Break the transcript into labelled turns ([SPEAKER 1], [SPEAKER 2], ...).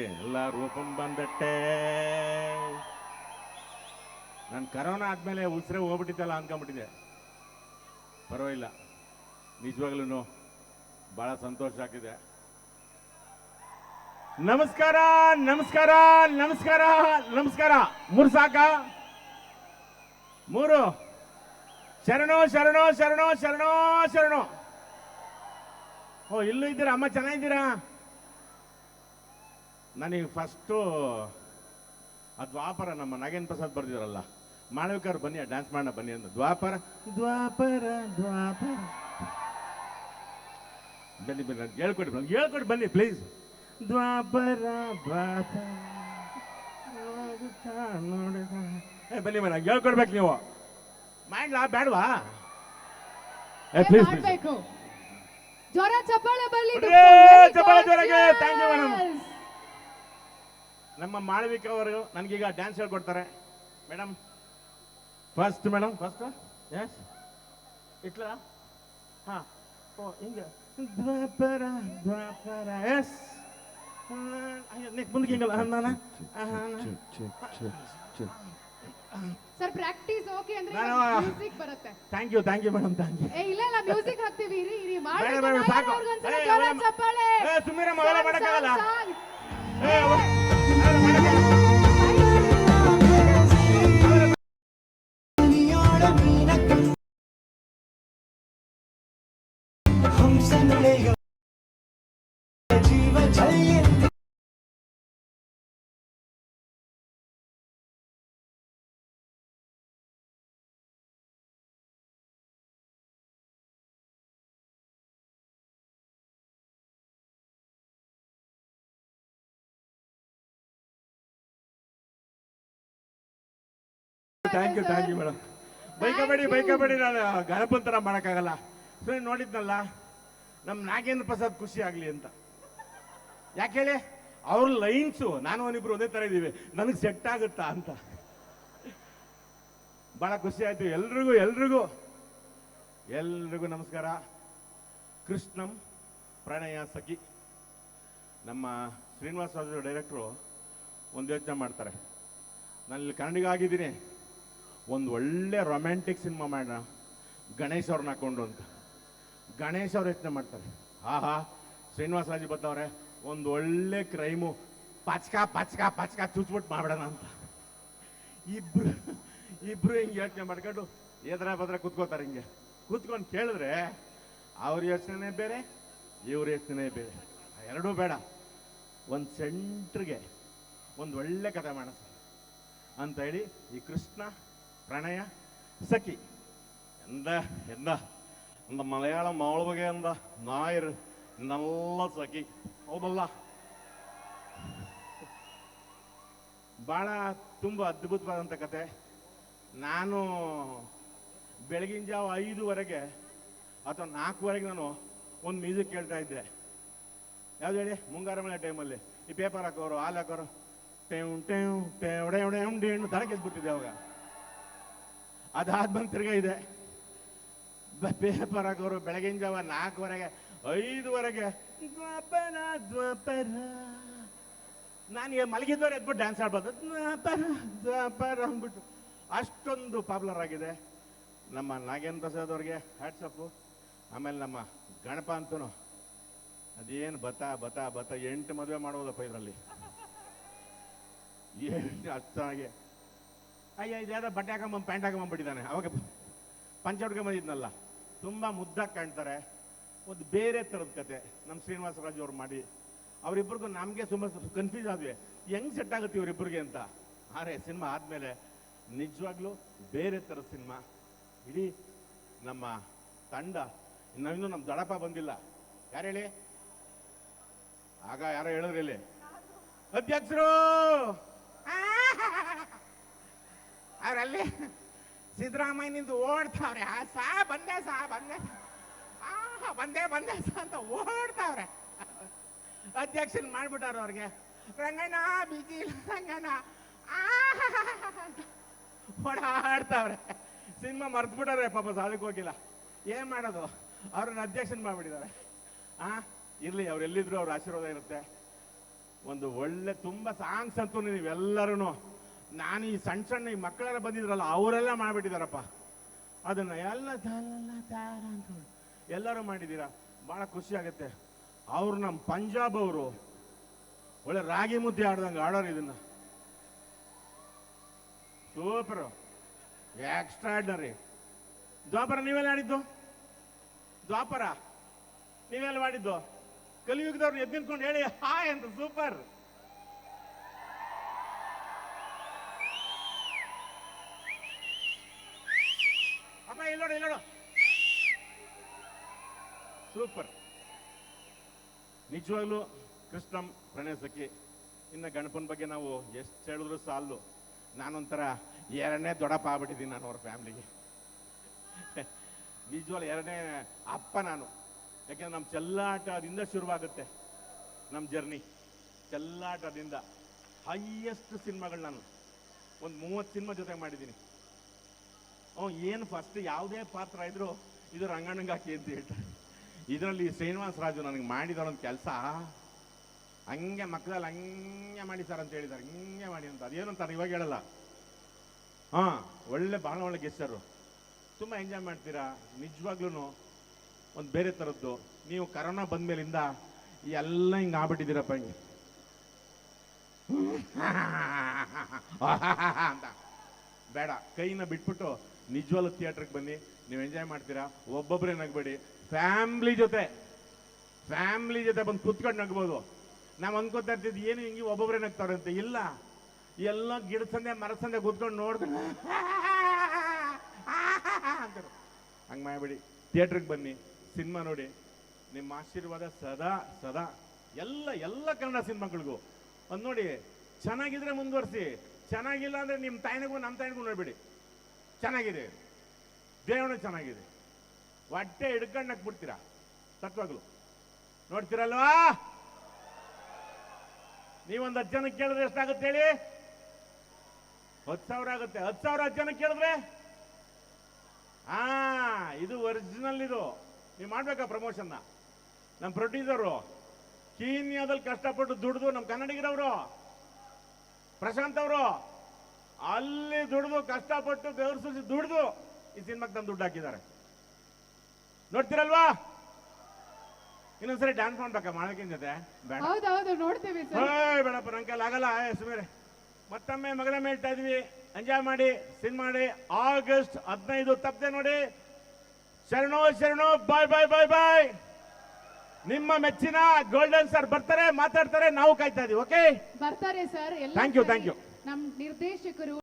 [SPEAKER 1] ಎಲ್ಲ ರೂಪಂ ಬಂದಟ್ಟೆ. ನಾನು ಕರೋನಾ ಆದ್ಮೇಲೆ ಉಸಿರೇ ಹೋಗ್ಬಿಟ್ಟಿದ್ದಲ್ಲ ಅನ್ಕೊಂಬಿಟ್ಟಿದೆ ಪರವಾಗಿಲ್ಲ. ನಿಜವಾಗ್ಲೂ ಬಹಳ ಸಂತೋಷ ಆಗಿದೆ ನಮಸ್ಕಾರ ನಮಸ್ಕಾರ ನಮಸ್ಕಾರ ನಮಸ್ಕಾರ. ಮೂರು ಸಾಕ? ಮೂರು. ಶರಣೋ ಶರಣೋ ಶರಣೋ ಶರಣೋ ಶರಣೋ. ಓ, ಇಲ್ಲೂ ಇದ್ದೀರಾ? ಅಮ್ಮ, ಚೆನ್ನಾಗಿದ್ದೀರಾ? ನನಗೆ ಫಸ್ಟು ಆ ದ್ವಾಪರ ನಮ್ಮ ನಾಗೇಂದ್ರ ಪ್ರಸಾದ್ ಬರ್ದಿರಲ್ಲ ಮಾಳವಿಕರ್ ಬನ್ನಿ ಡ್ಯಾನ್ಸ್ ಮಾಡೋಣ ಬನ್ನಿ ಅಂತ ದ್ವಾಪರ? ದ್ವಾಪರ ದ್ವಾಪರ. ಬನ್ನಿ ಬನ್ನಿ ಹೇಳ್ಕೊಡಿ ಬನ್ನಿ ಹೇಳ್ಕೊಡಿ ಬನ್ನಿ ಪ್ಲೀಸ್ ದ್ವಾಪರ ದ್ವಾಪರ. ಏ ಬನ್ನಿ ಬನ್ನಿ ನಂಗೆ ಹೇಳ್ಕೊಡ್ಬೇಕು ನೀವು. ಮಾಡ್ಲಾ ಬೇಡವಾ? ಏ ಪ್ಲೀಸ್ ಪ್ಲೀಸ್
[SPEAKER 2] ಜ್ವರ ಚಪ್ಪಾಳೆ ಬರ್ಲಿ
[SPEAKER 1] ಚಪ್ಪಾಳೆ ಜೋರಾಗಿ. Thank you madam. ನಮ್ಮ ಮಾಳವಿಕ ಅವರು ನನಗೀಗ ಡ್ಯಾನ್ಸ್ ಹೇಳ್ಕೊಡ್ತಾರೆ. Madam first madam first S ಇಟ್ಲ? ಹಾಂ. ಓ ಹಿಂಗೆ. ದ್ವಾಪರ ದ್ವಾಪರ ಎಸ್ ನೆಕ್ ಮುಂದಕ್ಕೆ ಹಿಂಗಲ್ಲ. ನಾನು?
[SPEAKER 2] ಸರ್ ಪ್ರಾಕ್ಟೀಸ್ ಓಕೆ ಅಂದ್ರೆ ಮ್ಯೂಸಿಕ್ ಬರುತ್ತೆ.
[SPEAKER 1] Thank you thank you madam thank you
[SPEAKER 2] ಏ ಇಲ್ಲ ಇಲ್ಲ ಮ್ಯೂಸಿಕ್ ಹಾಕ್ತೀವಿ. ಇರಿ ಇರಿ ಮಾಡಿ
[SPEAKER 1] ಸಾಕು. ಮೇಡಮ್.
[SPEAKER 2] ಚಪ್ಪಾಳೆ.
[SPEAKER 1] ಏ, ಅವೆಲ್ಲ
[SPEAKER 2] ಸಾಂಗ್,
[SPEAKER 1] ಮಾಡಕ್ಕಾಗಲ್ಲ. ಏ, thank you thank you madam ಬೈಕಬೇಡಿ ಬೈಕಬೇಡಿ ನಾನು ಗಣಪನ್ ಥರ ಮಾಡೋಕ್ಕಾಗಲ್ಲ ಸೊ ನೋಡಿದ್ನಲ್ಲ ನಮ್ಮ ನಾಗೇಂದ್ರ ಪ್ರಸಾದ್ ಖುಷಿ ಆಗಲಿ ಅಂತ. ಯಾಕೆ ಹೇಳಿ? ಅವ್ರ ಲೈನ್ಸು ನಾನು ಅವನಿಬ್ರು ಒಂದೇ ಥರ ಇದ್ದೀವಿ. ನನಗೆ ಸೆಟ್ ಆಗುತ್ತಾ ಅಂತ. ಭಾಳ ಖುಷಿ ಆಯಿತು. ಎಲ್ರಿಗೂ ಎಲ್ರಿಗೂ ಎಲ್ರಿಗೂ ನಮಸ್ಕಾರ. ಕೃಷ್ಣಂ ಪ್ರಣಯ ಸಖಿ. ನಮ್ಮ ಶ್ರೀನಿವಾಸ ಡೈರೆಕ್ಟ್ರು ಒಂದು ಯೋಚನೆ ಮಾಡ್ತಾರೆ. ನಾನು ಇಲ್ಲಿ ಕನ್ನಡಿಗ ಆಗಿದ್ದೀನಿ. ಒಂದು ಒಳ್ಳೆ ರೊಮ್ಯಾಂಟಿಕ್ ಸಿನಿಮಾ ಮಾಡೋಣ. ಗಣೇಶ್ ಅವ್ರನ್ನ ಹಾಕೊಂಡು ಅಂತ. ಗಣೇಶ್ ಅವ್ರು ಯೋಚನೆ ಮಾಡ್ತಾರೆ. ಆಹಾ, ಶ್ರೀನಿವಾಸ ರಾಜು ಬತ್ತವ್ರೆ, ಒಂದು ಒಳ್ಳೆ ಕ್ರೈಮು ಪಚ್ಕ ಪಚ್ಕ ಪಚ್ಕ ಚುಚ್ಬಿಟ್ಟು ಮಾಡ್ಬಿಡೋಣ ಅಂತ. ಇಬ್ರು ಇಬ್ರು ಹಿಂಗೆ ಯೋಚನೆ ಮಾಡ್ಕೊಂಡು ಎದ್ರ ಬದ್ರ ಕೂತ್ಕೋತಾರೆ ಹಿಂಗೆ. ಕೂತ್ಕೊಂಡು ಕೇಳಿದ್ರೆ ಅವ್ರ ಯೋಚನೆ ಬೇರೆ, ಇವ್ರ ಯೋಚನೆ ಬೇರೆ. ಎರಡೂ ಬೇಡ. ಒಂದು ಸೆಂಟ್ರಿಗೆ ಒಂದು ಒಳ್ಳೆ ಕಥೆ ಮಾಡೋಣ ಅಂತ ಹೇಳಿ ಈ ಕೃಷ್ಣ ಪ್ರಣಯ സഖി എന്താ എന്താ എന്താ മലയാളം മാളുക എന്താ നായർ നല്ല സഖി ಹೌದಲ್ಲ ಭಾಳ ತುಂಬ ಅದ್ಭುತವಾದಂಥ ಕತೆ ನಾನು ಬೆಳಗಿನ ಜಾವ ಐದುವರೆಗೆ ಅಥವಾ ನಾಲ್ಕುವರೆಗೆ ನಾನು ಒಂದು ಮ್ಯೂಸಿಕ್ ಕೇಳ್ತಾ ಇದ್ದೆ ಯಾವ್ದು ಹೇಳಿ ಮುಂಗಾರು ಮಳೆ ಟೈಮಲ್ಲಿ ಈ ಪೇಪರ್ ಹಾಕೋರು ಹಾಲು ಹಾಕೋರು ಟೇವ್ ಟೇವ್ ಟೇವ್ ಟೇವ್ ಟೇವ್ ಟೇವ್ ತಲೆ ಕೆಲ್ಸ್ಬಿಟ್ಟಿದ್ದೆ ಅವಾಗ ಅದಾದ್ಮೇಲೆ ತಿರ್ಗಾ ಇದೆ. ಪೇಪರ್ ಹಾಕೋರು ಬೆಳಗಿನ ಜಾವ ನಾಲ್ಕುವರೆಗೆ, ಐದುವರೆಗೆ ದ್ವಾಪರ ದ್ವಾಪರ ನಾನು ಮಲಗಿದ್ದವ್ರು ಎದ್ಬಿಟ್ಟು ಡ್ಯಾನ್ಸ್ ಆಡ್ಬೋದು. ದ್ವಾಪರ ದ್ವಾಪರ ಅಂದ್ಬಿಟ್ಟು ಅಷ್ಟೊಂದು ಪಾಪ್ಯುಲರ್ ಆಗಿದೆ. ನಮ್ಮ ನಾಗೇಂದ್ರ ಪ್ರಸಾದ್ ಅವ್ರಿಗೆ ಹ್ಯಾಟ್ಸಪ್ಪು ಆಮೇಲೆ ನಮ್ಮ ಗಣಪ ಅಂತೂ ಅದೇನು ಬತ್ತ ಬತ್ತ ಬತ್ತ ಎಂಟು ಮದುವೆ ಮಾಡೋದಪ್ಪ ಇದರಲ್ಲಿ. ಏನು ಅಷ್ಟಾಗೆ ಅಯ್ಯ ಇದ್ಯಾವುದೋ ಬಟ್ಟೆ ಹಾಕೊಂಬ ಪ್ಯಾಂಟ್ ಹಾಕೊಂಬಂದ್ಬಿಟ್ಟಿದ್ದಾನೆ ಅವಾಗ ಪಂಚ ಬಂದಿದ್ನಲ್ಲ. ತುಂಬ ಮುದ್ದಾಗಿ ಕಾಣ್ತಾರೆ. ಒಂದು ಬೇರೆ ಥರದ ಕತೆ. ನಮ್ಮ ಶ್ರೀನಿವಾಸ ರಾಜು ಅವ್ರು ಮಾಡಿ. ಅವರಿಬ್ಬರಿಗೂ ನಮಗೆ ತುಂಬ ಕನ್ಫ್ಯೂಸ್ ಆದ್ವಿ. ಹೆಂಗ್ ಸೆಟ್ ಆಗುತ್ತೆ ಇವರಿಬ್ಬರಿಗೆ ಅಂತ. ಆದರೆ ಸಿನಿಮಾ ಆದಮೇಲೆ ನಿಜವಾಗ್ಲೂ ಬೇರೆ ಥರದ ಸಿನಿಮಾ. ಇಡೀ ನಮ್ಮ ತಂಡ, ಇನ್ನೂ ನಮ್ಮ ದಡಪ ಬಂದಿಲ್ಲ. ಯಾರು ಹೇಳಿ? ಆಗ ಯಾರೋ ಹೇಳಿದ್ರಿ ಇಲ್ಲಿ. ಅಧ್ಯಕ್ಷರು ಸಿದ್ದರಾಮಯ್ಯ ನಿಂದು ಓಡ್ತಾವ್ರೆ. ಆ ಸಾ, ಬಂದೆ ಸಾ, ಬಂದೆ ಆ ಬಂದೆ ಬಂದೆ ಸಾ ಅಂತ ಓಡ್ತಾವ್ರೆ. ಅಧ್ಯಕ್ಷನ್ ಮಾಡ್ಬಿಟ್ಟಾರ ಅವ್ರಿಗೆ. ರಂಗಣ್ಣ, ಬಿಜಿ ಇಲ್ಲ ರಂಗಣ್ಣ. ಆ ಓಡಾಡ್ತಾವ್ರೆ. ಸಿನಿಮಾ ಮರ್ತ್ಬಿಟ್ಟಾರೆ ಪಾಪ ಸಾಲಕ್ಕೆ ಹೋಗಿಲ್ಲ. ಏನ್ ಮಾಡೋದು? ಅವ್ರನ್ನ ಅಧ್ಯಕ್ಷನ್ ಮಾಡ್ಬಿಟ್ಟಿದ್ದಾರೆ. ಆ, ಇರ್ಲಿ, ಅವ್ರು ಎಲ್ಲಿದ್ರು ಅವ್ರ ಆಶೀರ್ವಾದ ಇರುತ್ತೆ. ಒಂದು ಒಳ್ಳೆ, ತುಂಬ ಸಾಂಗ್ಸ್ ಅಂತೂ ನೀವೆಲ್ಲರೂ ನಾನು ಈ ಸಣ್ಣ ಸಣ್ಣ ಈ ಮಕ್ಕಳೆಲ್ಲ ಬಂದಿದ್ರಲ್ಲ, ಅವರೆಲ್ಲ ಮಾಡಿಬಿಟ್ಟಿದಾರಪ್ಪ. ಅದನ್ನ ಎಲ್ಲ ಅಂತ ಎಲ್ಲರೂ ಮಾಡಿದ್ದೀರಾ ಭಾಳ ಖುಷಿ ಆಗುತ್ತೆ. ಅವ್ರು ನಮ್ಮ ಪಂಜಾಬ್ ಅವರು. ಒಳ್ಳೆ ರಾಗಿ ಮುದ್ದೆ ಆಡ್ದಂಗೆ ಆಡೋರು ಇದನ್ನ. ಸೂಪರ್. ಎಕ್ಸ್ಟ್ರಾಡ್ನರಿ ದ್ವಾಪರ, ನೀವೆಲ್ಲ ಆಡಿದ್ದು? ದ್ವಾಪರ, ನೀವೆಲ್ಲ ಮಾಡಿದ್ದು? ಕಲಿಯುಗದವ್ರು ಎದ್ದು ನಿಂತ್ಕೊಂಡು ಹೇಳಿ, ಹಾಯ್ ಅಂತ, ಸೂಪರ್. ಇಲ್ಲೋಡು ಇಲ್ಲೋಡು ಸೂಪರ್. ನಿಜವಾಗ್ಲೂ ಕೃಷ್ಣ ಪ್ರಣಯ ಸಖಿ ಇನ್ನು ಗಣಪನ ಬಗ್ಗೆ ನಾವು ಎಷ್ಟು ಹೇಳಿದ್ರು ಸಾಲು ನಾನೊಂಥರ ಎರಡನೇ ದೊಡ್ಡಪ್ಪ ಆಗ್ಬಿಟ್ಟಿದ್ದೀನಿ ನಾನು ಅವ್ರ ಫ್ಯಾಮಿಲಿಗೆ. ನಿಜವಾಗ್ಲೂ ಎರಡನೇ ಅಪ್ಪ ನಾನು. ಯಾಕೆಂದ್ರೆ ನಮ್ಮ ಚೆಲ್ಲಾಟದಿಂದ ಶುರುವಾಗುತ್ತೆ ನಮ್ಮ ಜರ್ನಿ. ಚೆಲ್ಲಾಟದಿಂದ ಹೈಯೆಸ್ಟ್ ಸಿನಿಮಾಗಳು ನಾನು. ಒಂದು ಮೂವತ್ತು ಸಿನಿಮಾ ಜೊತೆಗೆ ಮಾಡಿದ್ದೀನಿ. ಹ್ಞೂ ಏನು ಫಸ್ಟ್ ಯಾವುದೇ ಪಾತ್ರ ಇದ್ರು ಇದು ರಂಗಣ್ಣಂಗೆ ಹಾಕಿ ಅಂತ ಹೇಳ್ತಾರೆ. ಇದರಲ್ಲಿ ಶ್ರೀನಿವಾಸ ರಾಜು ನನಗೆ ಮಾಡಿದ ಒಂದು ಕೆಲಸ. ಹಂಗೆ ಮಕ್ಕಳಲ್ಲಿ ಹಂಗೆ ಮಾಡಿ ಸರ್ ಅಂತ ಹೇಳಿದ್ದಾರೆ ಹಿಂಗೆ ಮಾಡಿ ಅಂತ. ಅದೇನು ಅಂತಾರೆ ಇವಾಗ ಹೇಳಲ್ಲ. ಹಾಂ, ಒಳ್ಳೆ ಭಾಳ ಒಳ್ಳೆ ಗೆಸ್ಟರು ತುಂಬ ಎಂಜಾಯ್ ಮಾಡ್ತೀರಾ? ನಿಜವಾಗ್ಲೂ ಒಂದು ಬೇರೆ ಥರದ್ದು ನೀವು ಕರೋನಾ ಬಂದ್ಮೇಲಿಂದ ಎಲ್ಲ ಹಿಂಗೆ ಆಗ್ಬಿಟ್ಟಿದ್ದೀರಪ್ಪ ಹಿಂಗೆ. ಅಂತ. ಬೇಡ. ಕೈನ ಬಿಟ್ಬಿಟ್ಟು ನಿಜವಾಗ್ಲೂ ಥಿಯೇಟ್ರಿಗೆ ಬನ್ನಿ. ನೀವು ಎಂಜಾಯ್ ಮಾಡ್ತೀರಾ? ಒಬ್ಬೊಬ್ಬರೇ ನಗಬೇಡಿ. ಫ್ಯಾಮ್ಲಿ ಜೊತೆ. ಫ್ಯಾಮ್ಲಿ ಜೊತೆ ಬಂದು ಕುತ್ಕೊಂಡು ನಗ್ಬೋದು. ನಾವು ಅನ್ಕೋತಾ ಇರ್ತಿದ್ವಿ, ಏನು ಹಿಂಗೆ ಒಬ್ಬೊಬ್ಬರೇ ನಗ್ತಾರಂತೆ ಇಲ್ಲ. ಎಲ್ಲ ಗಿಡ ಸಂದೆ ಮರದ ಸಂದೆ ಕೂತ್ಕೊಂಡು ನೋಡಿದ್ರೆ ಅಂತಾರೆ ಹಂಗೆ ಮಾಡಬೇಡಿ. ಥಿಯೇಟ್ರಿಗೆ ಬನ್ನಿ. ಸಿನಿಮಾ ನೋಡಿ. ನಿಮ್ಮ ಆಶೀರ್ವಾದ ಸದಾ ಸದಾ. ಎಲ್ಲ ಎಲ್ಲ ಕನ್ನಡ ಸಿನಿಮಾಗಳಿಗೂ. ಒಂದು ನೋಡಿ, ಚೆನ್ನಾಗಿದ್ರೆ ಮುಂದುವರಿಸಿ. ಚೆನ್ನಾಗಿಲ್ಲ ಅಂದ್ರೆ ನಿಮ್ಮ ತಾಯಿನಿಗೂ ನಮ್ಮ ತಾಯಿನಿಗೂ ನೋಡ್ಬಿಡಿ. ಚೆನ್ನಾಗಿದೆ. ದೇವನು ಚೆನ್ನಾಗಿದೆ. ಹೊಟ್ಟೆ ಹಿಡ್ಕೊಂಡಕ್ ನಕ್ಬಿಡ್ತೀರಾ ತತ್ವಾಗ್ಲು ನೋಡ್ತೀರಲ್ವಾ? ನೀವೊಂದು ಹತ್ತು ಜನಕ್ಕೆ ಕೇಳಿದ್ರೆ ಎಷ್ಟಾಗುತ್ತೆ ಹೇಳಿ? ಹತ್ತು ಸಾವಿರ ಆಗುತ್ತೆ. ಹತ್ತು ಸಾವಿರ ಹತ್ತು ಜನಕ್ಕೆ ಕೇಳಿದ್ರೆ? ಹಾ, ಇದು ಒರಿಜಿನಲ್ ಇದು. ನೀವು ಮಾಡ್ಬೇಕಾ ಪ್ರಮೋಷನ್ನ ನಮ್ಮ ಪ್ರೊಡ್ಯೂಸರು ಕೀನ್ಯಾದಲ್ಲಿ ಕಷ್ಟಪಟ್ಟು ದುಡಿದು ನಮ್ಮ ಕನ್ನಡಿಗರವರು. ಪ್ರಶಾಂತ್ ಅವರು ಅಲ್ಲಿ ದುಡಿದು ಕಷ್ಟಪಟ್ಟು ಬೆವರು ಸುರಿಸಿ ದುಡಿದು ಈ ಸಿನಿಮಾಗೆ ತಂದು ದುಡ್ಡು ಹಾಕಿದ್ದಾರೆ. ನೋಡ್ತೀರಲ್ವಾ? ಇನ್ನೊಂದ್ಸರಿ ಡ್ಯಾನ್ಸ್ ಮಾಡ್ಬೇಕಾ ಮಾಡಕ್ಕಿನ ಜೊತೆ?
[SPEAKER 2] ಹೌದೌದು ನೋಡ್ತೀವಿ ಸರ್.
[SPEAKER 1] ಏಯ್ ಬೇಡಪ್ಪ ನಂಗೆ ಕೈಲಿ ಆಗಲ್ಲ. ಏ ಸುಮ್ಮನೆ ಮತ್ತೊಮ್ಮೆ ಮಗನ ಹೇಳ್ತಾ ಇದೀವಿ. ಎಂಜಾಯ್ ಮಾಡಿ ಸಿನ್ ಮಾಡಿ. ಆಗಸ್ಟ್ ಹದಿನೈದು ತಪ್ಪದೆ ನೋಡಿ. ಶರಣು ಶರಣು ಬಾಯ್ ಬಾಯ್ ಬಾಯ್ ಬಾಯ್ ನಿಮ್ಮ ಮೆಚ್ಚಿನ ಗೋಲ್ಡನ್ ಸರ್ ಬರ್ತಾರೆ ಮಾತಾಡ್ತಾರೆ ನಾವು ಕಾಯ್ತಾ ಇದೀವಿ ಓಕೆ
[SPEAKER 2] ಬರ್ತಾರೆ sir
[SPEAKER 1] thank you thank you
[SPEAKER 2] ನಮ್ಮ ನಿರ್ದೇಶಕರು